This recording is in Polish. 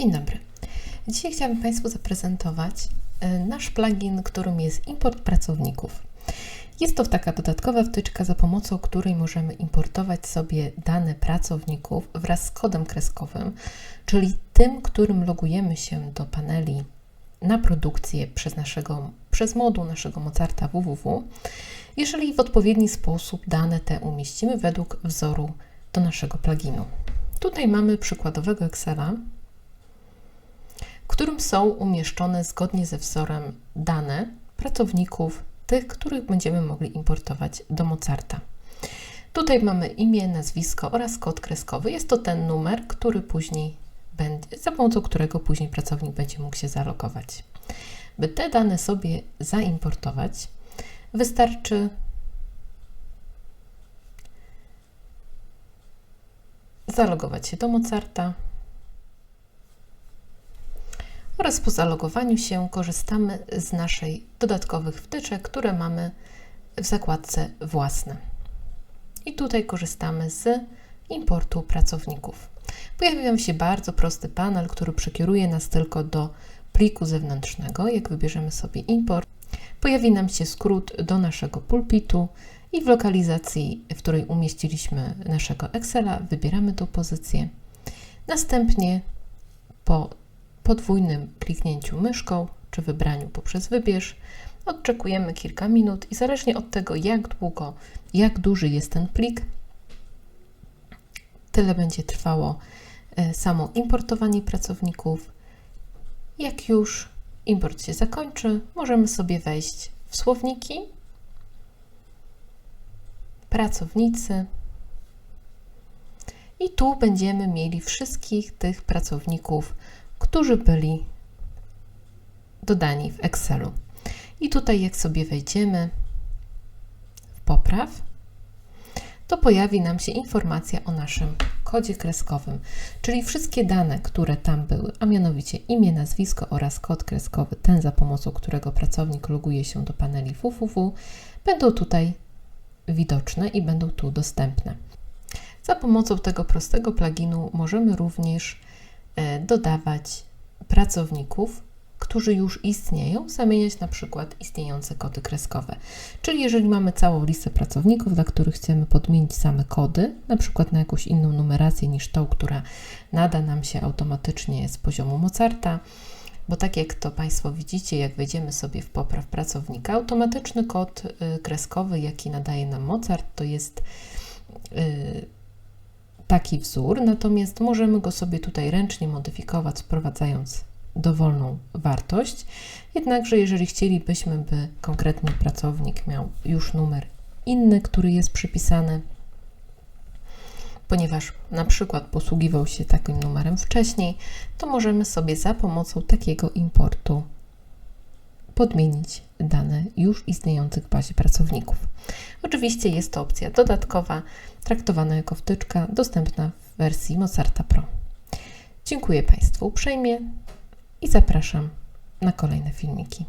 Dzień dobry. Dzisiaj chciałabym Państwu zaprezentować e, nasz plugin, którym jest import pracowników. Jest to taka dodatkowa wtyczka, za pomocą której możemy importować sobie dane pracowników wraz z kodem kreskowym, czyli tym, którym logujemy się do paneli na produkcję przez, naszego, przez moduł naszego Mozarta www, jeżeli w odpowiedni sposób dane te umieścimy według wzoru do naszego pluginu. Tutaj mamy przykładowego Excela, którym są umieszczone zgodnie ze wzorem dane pracowników, tych, których będziemy mogli importować do Mozarta. Tutaj mamy imię, nazwisko oraz kod kreskowy. Jest to ten numer, który później będzie, za pomocą którego później pracownik będzie mógł się zalogować. By te dane sobie zaimportować, wystarczy zalogować się do Mozarta oraz po zalogowaniu się korzystamy z naszej dodatkowych wtyczek, które mamy w zakładce własne. I tutaj korzystamy z importu pracowników. Pojawi nam się bardzo prosty panel, który przekieruje nas tylko do pliku zewnętrznego. Jak wybierzemy sobie import, pojawi nam się skrót do naszego pulpitu i w lokalizacji, w której umieściliśmy naszego Excela, wybieramy tą pozycję. Następnie po podwójnym kliknięciu myszką czy wybraniu poprzez wybierz odczekujemy kilka minut i zależnie od tego, jak długo, jak duży jest ten plik, tyle będzie trwało e, samo importowanie pracowników. Jak już import się zakończy, możemy sobie wejść w słowniki pracownicy. I tu będziemy mieli wszystkich tych pracowników, którzy byli dodani w Excelu. I tutaj, jak sobie wejdziemy w popraw, to pojawi nam się informacja o naszym kodzie kreskowym, czyli wszystkie dane, które tam były, a mianowicie imię, nazwisko oraz kod kreskowy, ten za pomocą którego pracownik loguje się do paneli www, będą tutaj widoczne i będą tu dostępne. Za pomocą tego prostego pluginu możemy również dodawać pracowników, którzy już istnieją, zamieniać na przykład istniejące kody kreskowe. Czyli jeżeli mamy całą listę pracowników, dla których chcemy podmienić same kody, na przykład na jakąś inną numerację niż tą, która nada nam się automatycznie z poziomu Mozarta, bo tak jak to Państwo widzicie, jak wejdziemy sobie w popraw pracownika, automatyczny kod y, kreskowy, jaki nadaje nam Mozart, to jest y, taki wzór, natomiast możemy go sobie tutaj ręcznie modyfikować, wprowadzając dowolną wartość. Jednakże, jeżeli chcielibyśmy, by konkretny pracownik miał już numer inny, który jest przypisany, ponieważ na przykład posługiwał się takim numerem wcześniej, to możemy sobie za pomocą takiego importu podmienić dane już istniejących w bazie pracowników. Oczywiście jest to opcja dodatkowa, traktowana jako wtyczka, dostępna w wersji Mozarta Pro. Dziękuję Państwu uprzejmie i zapraszam na kolejne filmiki.